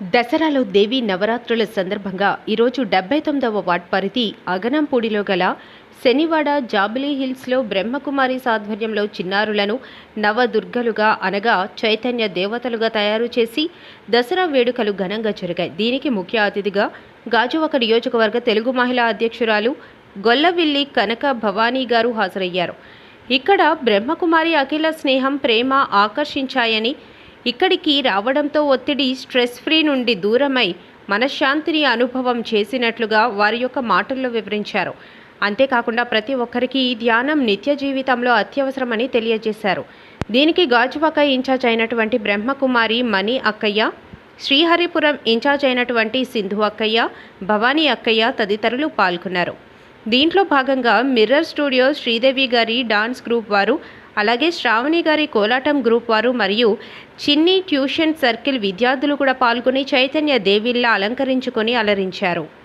దసరాలో దేవి నవరాత్రుల సందర్భంగా ఈరోజు డెబ్బై తొమ్మిదవ వార్డ్ పరిధి అగనంపూడిలో గల శనివాడ జాబిలీ హిల్స్లో బ్రహ్మకుమారి సాధ్వర్యంలో చిన్నారులను నవదుర్గలుగా అనగా చైతన్య దేవతలుగా తయారు చేసి దసరా వేడుకలు ఘనంగా జరిగాయి. దీనికి ముఖ్య అతిథిగా గాజువాక నియోజకవర్గ తెలుగు మహిళా అధ్యక్షురాలు గొల్లవిల్లి కనక భవానీ గారు హాజరయ్యారు. ఇక్కడ బ్రహ్మకుమారి అఖిల స్నేహం ప్రేమ ఆకర్షించాయని ఇక్కడికి రావడంతో ఒత్తిడి స్ట్రెస్ ఫ్రీ నుండి దూరమై మనశ్శాంతిని అనుభవం చేసినట్లుగా వారి యొక్క మాటల్లో వివరించారు. అంతేకాకుండా ప్రతి ఒక్కరికి ఈ ధ్యానం నిత్య జీవితంలో అత్యవసరమని తెలియజేశారు. దీనికి గాజువాక ఇన్ఛార్జ్ అయినటువంటి బ్రహ్మకుమారి మణి అక్కయ్య శ్రీహరిపురం ఇన్ఛార్జ్ అయినటువంటి సింధు అక్కయ్య భవానీ అక్కయ్య తదితరులు పాల్గొన్నారు. దీంట్లో భాగంగా మిర్రర్ స్టూడియో శ్రీదేవి గారి డాన్స్ గ్రూప్ వారు అలాగే శ్రావణి గారి కోలాటం గ్రూప్ వారు మరియు చిన్ని ట్యూషన్ సర్కిల్ విద్యార్థులు కూడా పాల్గొని చైతన్య దేవిల్లా అలంకరించుకొని అలరించారు.